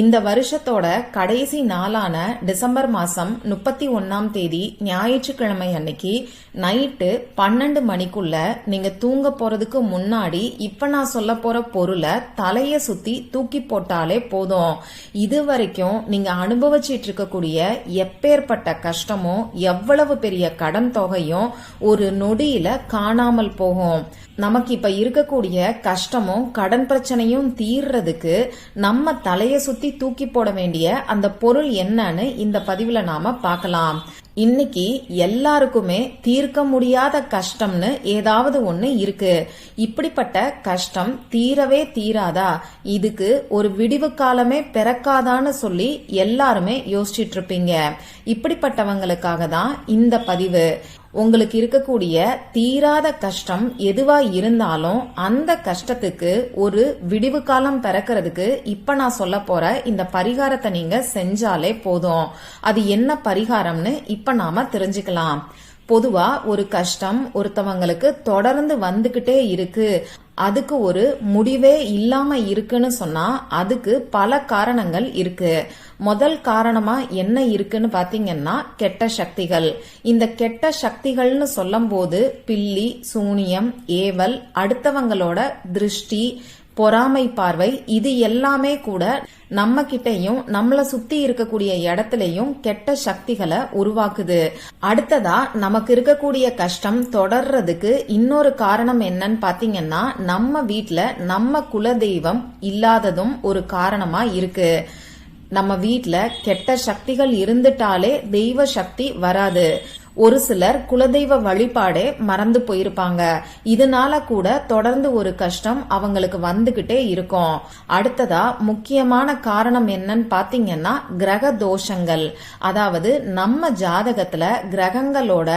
இந்த வருஷத்தோட கடைசி நாளான டிசம்பர் மாசம் முப்பத்தி ஒன்னாம் தேதி ஞாயிற்றுக்கிழமை அன்னைக்கு நைட்டு பன்னெண்டு மணிக்குள்ள நீங்க தூங்க போறதுக்கு முன்னாடி இப்ப நான் சொல்ல போற பொருளை தலைய சுத்தி தூக்கி போட்டாலே போதும். இது வரைக்கும் நீங்க அனுபவிச்சிட்டு இருக்கக்கூடிய எப்பேற்பட்ட கஷ்டமும் எவ்வளவு பெரிய கடன் தொகையும் ஒரு நொடியில காணாமல் போகும். நமக்கு இப்ப இருக்கக்கூடிய கஷ்டமும் கடன் பிரச்சனையும் தீர்றதுக்கு நம்ம தலைய சுத்தி தூக்கி போட வேண்டிய அந்த பொருள் என்னன்னு இந்த பதிவுல நாம பார்க்கலாம். இன்னைக்கு எல்லாருக்குமே தீர்க்க முடியாத கஷ்டம்னு ஏதாவது ஒண்ணு இருக்கு. இப்படிப்பட்ட கஷ்டம் தீரவே தீராதா? இதுக்கு ஒரு விடிவு காலமே பிறக்காதான்னு சொல்லி எல்லாருமே யோசிச்சிட்டு இருப்பீங்க. இப்படிப்பட்டவங்களுக்காக தான் இந்த பதிவு. உங்களுக்கு இருக்கக்கூடிய தீராத கஷ்டம் எதுவா இருந்தாலும் அந்த கஷ்டத்துக்கு ஒரு விடிவு காலம் பிறக்கிறதுக்கு இப்ப நான் சொல்ல போற இந்த பரிகாரத்தை நீங்க செஞ்சாலே போதும். அது என்ன பரிகாரம்னு இப்ப நாம தெரிஞ்சுக்கலாம். பொதுவா ஒரு கஷ்டம் ஒருத்தவங்களுக்கு தொடர்ந்து வந்துகிட்டே இருக்கு. அதுக்கு ஒரு முடிவே இல்லாம இருக்குன்னு சொன்னா அதுக்கு பல காரணங்கள் இருக்கு. முதல் காரணமா என்ன இருக்குன்னு பாத்தீங்கன்னா கெட்ட சக்திகள். இந்த கெட்ட சக்திகள்னு சொல்லும் போது பில்லி சூனியம் ஏவல் அடுத்தவங்களோட திருஷ்டி பொறாமை பார்வை இது எல்லாமே கூட நம்ம கிட்டையும் நம்மள சுத்தி இருக்கக்கூடிய இடத்துலயும் கெட்ட சக்திகளை உருவாக்குது. அடுத்ததா நமக்கு இருக்கக்கூடிய கஷ்டம் தொடர்றதுக்கு இன்னொரு காரணம் என்னன்னு பாத்தீங்கன்னா நம்ம வீட்டுல நம்ம குல தெய்வம் இல்லாததும் ஒரு காரணமா இருக்கு. நம்ம வீட்டுல கெட்ட சக்திகள் இருந்துட்டாலே தெய்வ சக்தி வராது. ஒரு சிலர் குலதெய்வ வழிபாடே மறந்து போயிருப்பாங்க. இதனால கூட தொடர்ந்து ஒரு கஷ்டம் அவங்களுக்கு வந்துகிட்டே இருக்கும். அடுத்ததா முக்கியமான காரணம் என்னன்னு பாத்தீங்கன்னா கிரக தோஷங்கள். அதாவது நம்ம ஜாதகத்துல கிரகங்களோட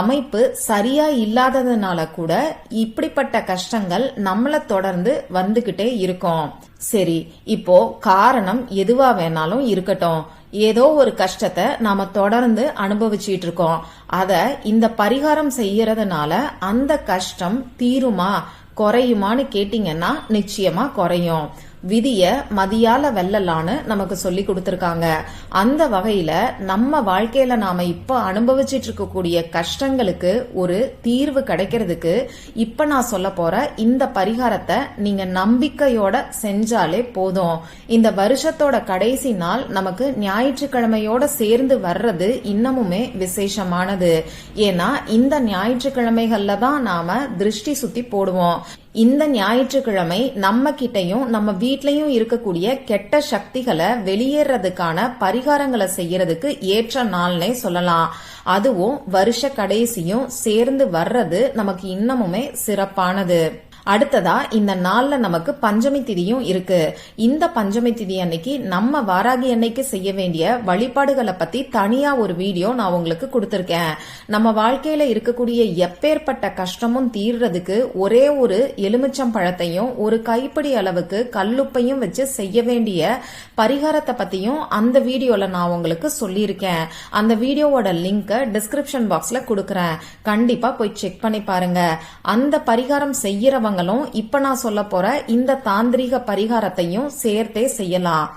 அமைப்பு சரியா இல்லாததுனால கூட இப்படிப்பட்ட கஷ்டங்கள் நம்மள தொடர்ந்து வந்துகிட்டே இருக்கும். சரி இப்போ காரணம் எதுவா வேணாலும் இருக்கட்டும். ஏதோ ஒரு கஷ்டத்தை நாம தொடர்ந்து அனுபவிச்சிட்டு இருக்கோம் அத இந்த பரிகாரம் செய்யறதுனால அந்த கஷ்டம் தீருமா குறையுமான்னு கேட்டீங்கன்னா நிச்சயமா குறையும். விதிய மதியால வெல்லலான்னு நமக்கு சொல்லி கொடுத்திருக்காங்க. அந்த வகையில நம்ம வாழ்க்கையில நாம இப்ப அனுபவிச்சிட்டு இருக்கக்கூடிய கஷ்டங்களுக்கு ஒரு தீர்வு கிடைக்கிறதுக்கு இப்ப நான் சொல்ல போற இந்த பரிகாரத்தை நீங்க நம்பிக்கையோட செஞ்சாலே போதும். இந்த வருஷத்தோட கடைசி நாள் நமக்கு ஞாயிற்றுக்கிழமையோட சேர்ந்து வர்றது இன்னமுமே விசேஷமானது. ஏன்னா இந்த ஞாயிற்றுக்கிழமைகள்ல தான் நாம திருஷ்டி சுத்தி போடுவோம். இந்த ஞாயிற்றுக்கிழமை நம்ம கிட்டயும் நம்ம வீட்லயும் இருக்கக்கூடிய கெட்ட சக்திகளை வெளியேறதுக்கான பரிகாரங்களை செய்யறதுக்கு ஏற்ற நாள்னே சொல்லலாம். அதுவும் வருஷ கடைசியும் சேர்ந்து வர்றது நமக்கு இன்னமுமே சிறப்பானது. அடுத்ததா இந்த நாள்ல நமக்கு பஞ்சமி திதியும் இருக்கு. இந்த பஞ்சமி திதி அன்னைக்கு நம்ம வாராகி அன்னைக்கு செய்ய வேண்டிய வழிபாடுகளை பத்தி தனியா ஒரு வீடியோ நான் உங்களுக்கு கொடுத்திருக்கேன். நம்ம வாழ்க்கையில இருக்கக்கூடிய எப்பேற்பட்ட கஷ்டமும் தீர்றதுக்கு ஒரே ஒரு எலுமிச்சம் பழத்தையும் ஒரு கைப்பிடி அளவுக்கு கல்லுப்பையும் வச்சு செய்ய வேண்டிய பரிகாரத்தை பத்தியும் அந்த வீடியோல நான் உங்களுக்கு சொல்லியிருக்கேன். அந்த வீடியோவோட லிங்கை டிஸ்கிரிப்ஷன் பாக்ஸ்ல கொடுக்கறேன். கண்டிப்பா போய் செக் பண்ணி பாருங்க. அந்த பரிகாரம் செய்யறவங்க செய்யறவங்களும் இப்ப நான் சொல்ல போற இந்த தாந்திரிக பரிகாரத்தையும் சேர்த்தே செய்யலாம்.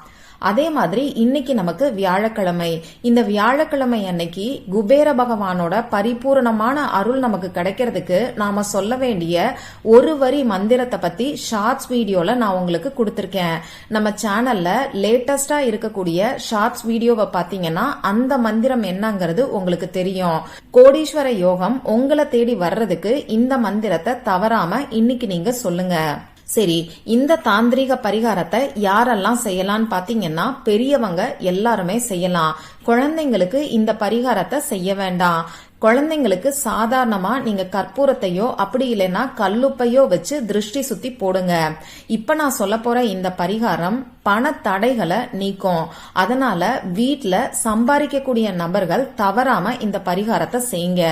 அதே மாதிரி இன்னைக்கு நமக்கு வியாழக்கிழமை. இந்த வியாழக்கிழமை அன்னைக்கு குபேர பகவானோட பரிபூரணமான அருள் நமக்கு கிடைக்கிறதுக்கு நாம சொல்ல வேண்டிய ஒரு வரி மந்திரத்தை பத்தி ஷார்ட்ஸ் வீடியோல நான் உங்களுக்கு கொடுத்திருக்கேன். நம்ம சேனல்ல லேட்டஸ்டா இருக்கக்கூடிய ஷார்ட்ஸ் வீடியோவை பாத்தீங்கன்னா அந்த மந்திரம் என்னங்கிறது உங்களுக்கு தெரியும். கோடீஸ்வர யோகம் உங்களை தேடி வர்றதுக்கு இந்த மந்திரத்தை தவறாம இன்னைக்கு நீங்க சொல்லுங்க. சரி இந்த தாந்திரிக பரிகாரத்தை யாரெல்லாம் செய்யலாம்னு பாத்தீங்கன்னா பெரியவங்க எல்லாருமே செய்யலாம். குழந்தைங்களுக்கு இந்த பரிகாரத்தை செய்ய வேண்டாம். குழந்தைங்களுக்கு சாதாரணமா நீங்க கற்பூரத்தையோ அப்படி இல்லைன்னா கல்லுப்பையோ வச்சு திருஷ்டி சுத்தி போடுங்க. இப்ப நான் சொல்ல போற இந்த பரிகாரம் பண தடைகளை நீக்கும். அதனால வீட்டுல சம்பாதிக்கக்கூடிய நபர்கள் தவறாம இந்த பரிகாரத்தை செய்யுங்க.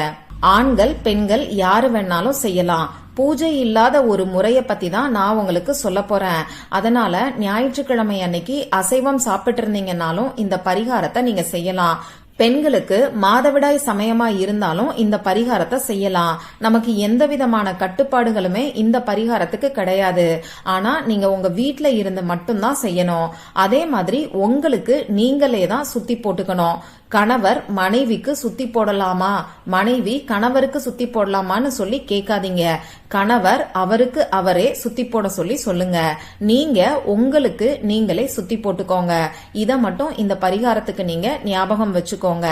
ஆண்கள் பெண்கள் யாரு வேணாலும் செய்யலாம். பூஜை இல்லாத ஒரு முறைய பத்தி தான் நான் உங்களுக்கு சொல்ல போறேன். அதனால ஞாயிற்றுக்கிழமை அன்னைக்கு அசைவம் சாப்பிட்டு இருந்தீங்கன்னாலும் இந்த பரிகாரத்தை நீங்க செய்யலாம். பெண்களுக்கு மாதவிடாய் சமயமா இருந்தாலும் இந்த பரிகாரத்தை செய்யலாம். நமக்கு எந்த விதமான கட்டுப்பாடுகளுமே இந்த பரிகாரத்துக்கு கிடையாது. ஆனா நீங்க உங்க வீட்ல இருந்து மட்டும்தான் செய்யணும். அதே மாதிரி உங்களுக்கு நீங்களே தான் சுத்தி போட்டுக்கணும். கணவர் மனைவிக்கு சுத்தி போடலாமா? மனைவி கணவருக்கு சுத்தி போடலாமான்னு சொல்லி கேட்காதீங்க. கணவர் அவருக்கு அவரே சுத்தி போட சொல்லி சொல்லுங்க. நீங்க உங்களுக்கு நீங்களே சுத்தி போட்டுக்கோங்க. இத மட்டும் இந்த பரிகாரத்துக்கு நீங்க ஞாபகம் வச்சுக்கோங்க.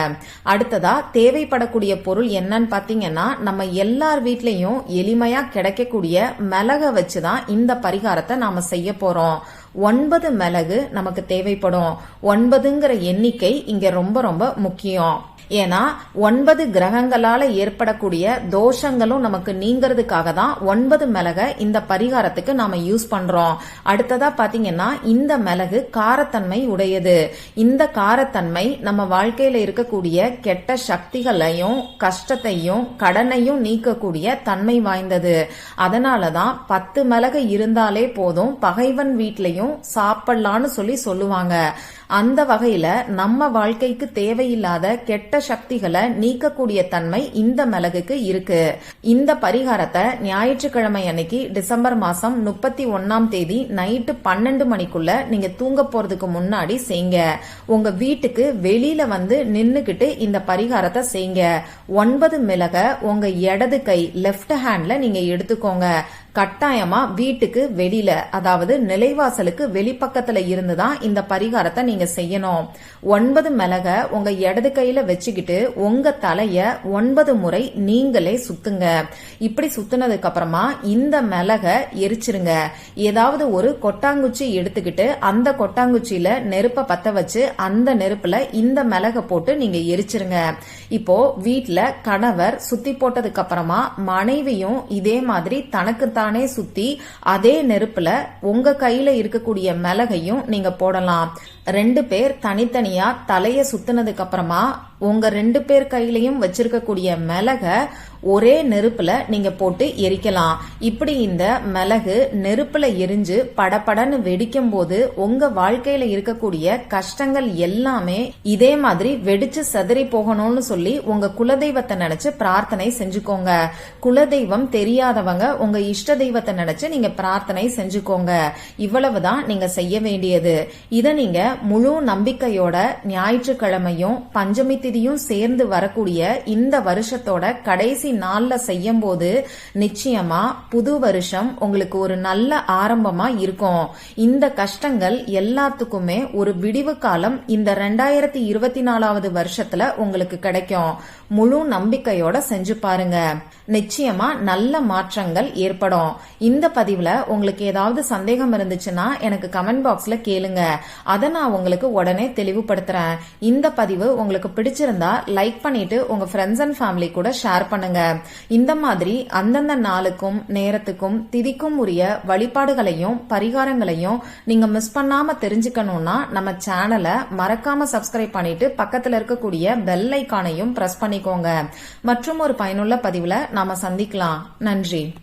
அடுத்ததா தேவைப்படக்கூடிய பொருள் என்னன்னு பாத்தீங்கன்னா நம்ம எல்லார் வீட்லயும் எளிமையா கிடைக்கக்கூடிய மிளக வச்சுதான் இந்த பரிகாரத்தை நாம செய்ய போறோம். ஒன்பது மிளகு நமக்கு தேவைப்படும். ஒன்பதுங்கிற எண்ணிக்கை இங்க ரொம்ப ரொம்ப முக்கியம். ஏன்னா ஒன்பது கிரகங்களால ஏற்படக்கூடிய தோஷங்களும் நமக்கு நீங்கிறதுக்காக தான் ஒன்பது மிளக இந்த பரிகாரத்துக்கு நாம யூஸ் பண்றோம். அடுத்ததா பாத்தீங்கன்னா இந்த மிளகு காரத்தன்மை உடையது. இந்த காரத்தன்மை நம்ம வாழ்க்கையில இருக்கக்கூடிய கெட்ட சக்திகளையும் கஷ்டத்தையும் கடனையும் நீக்கக்கூடிய தன்மை வாய்ந்தது. அதனாலதான் பத்து மிளகு இருந்தாலே போதும் பகைவன் வீட்லயும் சாப்பிடலான்னு சொல்லி சொல்லுவாங்க. அந்த வகையில நம்ம வாழ்க்கைக்கு தேவையில்லாத கெட்ட சக்திகளை நீக்கக்கூடிய தன்மை இந்த மிளகுக்கு இருக்கு. இந்த பரிகாரத்தை ஞாயிற்றுக்கிழமை அன்னைக்கு டிசம்பர் மாசம் முப்பத்தி ஒன்னாம் தேதி நைட்டு பன்னெண்டு மணிக்குள்ள நீங்க தூங்க போறதுக்கு முன்னாடி செய்யுங்க உங்க வீட்டுக்கு வெளியில வந்து நின்னுகிட்டு இந்த பரிகாரத்தை செய்யுங்க ஒன்பது மிளக உங்க இடது கை லெஃப்ட் ஹேண்ட்ல நீங்க எடுத்துக்கோங்க. கட்டாயமா வீட்டுக்கு வெளியில அதாவது நிலைவாசலுக்கு வெளிப்பக்கத்துல இருந்து தான் இந்த பரிகாரத்தை நீங்க செய்யணும். ஒன்பது மிளக உங்க இடது கையில வச்சுக்கிட்டு உங்க தலைய ஒன்பது முறை நீங்களே சுத்துங்க. இப்படி சுத்தினதுக்கு அப்புறமா இந்த மிளக எரிச்சிருங்க. ஏதாவது ஒரு கொட்டாங்குச்சி எடுத்துக்கிட்டு அந்த கொட்டாங்குச்சியில நெருப்ப பத்த வச்சு அந்த நெருப்புல இந்த மிளக போட்டு நீங்க எரிச்சிருங்க. இப்போ வீட்டுல கணவர் சுத்தி போட்டதுக்கு அப்புறமா மனைவியும் இதே மாதிரி தனக்கு தானே சுத்தி அதே நெருப்புல உங்க கையில இருக்கக்கூடிய மிளகையும் நீங்க போடலாம். ரெண்டு பேர் தனித்தனியா தலைய சுத்தினதுக்கு அப்புறமா உங்க ரெண்டு பேர் கையிலையும் வச்சிருக்கக்கூடிய மிளக ஒரே நெருப்புல நீங்க போட்டு எரிக்கலாம். இப்படி இந்த மிளகு நெருப்புல எரிஞ்சு படபடன்னு வெடிக்கும் போது உங்க வாழ்க்கையில இருக்கக்கூடிய கஷ்டங்கள் எல்லாமே இதே மாதிரி வெடிச்சு சதறி போகணும்னு சொல்லி உங்க குலதெய்வத்தை நினைச்சு பிரார்த்தனை செஞ்சுக்கோங்க. குலதெய்வம் தெரியாதவங்க உங்க இஷ்ட தெய்வத்தை நினைச்சு நீங்க பிரார்த்தனை செஞ்சுக்கோங்க. இவ்வளவுதான் நீங்க செய்ய வேண்டியது. இதை நீங்க முழு நம்பிக்கையோட ஞாயிற்றுக்கிழமையும் பஞ்சமி திதியும் சேர்ந்து வரக்கூடிய இந்த வருஷத்தோட கடைசி நாள்ல செய்யும் போது நிச்சயமா புது வருஷம் உங்களுக்கு ஒரு நல்ல ஆரம்பமா இருக்கும். இந்த கஷ்டங்கள் எல்லாத்துக்குமே ஒரு விடிவு காலம் இந்த ரெண்டாயிரத்தி இருபத்தி நாலாவது வருஷத்துல உங்களுக்கு கிடைக்கும். முழு நம்பிக்கையோட செஞ்சு பாருங்க. நிச்சயமா நல்ல மாற்றங்கள் ஏற்படும். இந்த பதிவுல உங்களுக்கு ஏதாவது சந்தேகம் இருந்துச்சுன்னா எனக்கு கமெண்ட் பாக்ஸ்ல கேளுங்க. அதை நான் உங்களுக்கு உடனே தெளிவுபடுத்துறேன். இந்த பதிவு உங்களுக்கு பிடிச்சிருந்தா லைக் பண்ணிட்டு உங்க ஃப்ரெண்ட்ஸ் அண்ட் ஃபேமிலி கூட ஷேர் பண்ணுங்க. இந்த மாதிரி அந்தந்த நாளுக்கும் நேரத்துக்கும் திதிக்கும் உரிய வழிபாடுகளையும் பரிகாரங்களையும் நீங்க மிஸ் பண்ணாம தெரிஞ்சுக்கணும்னா நம்ம சேனலை மறக்காம சப்ஸ்கிரைப் பண்ணிட்டு பக்கத்துல இருக்கக்கூடிய பெல் ஐக்கானையும் பிரஸ் பண்ணிக்கோங்க. மற்றும் ஒரு பயனுள்ள பதிவுல நாம சந்திக்கலாம். நன்றி.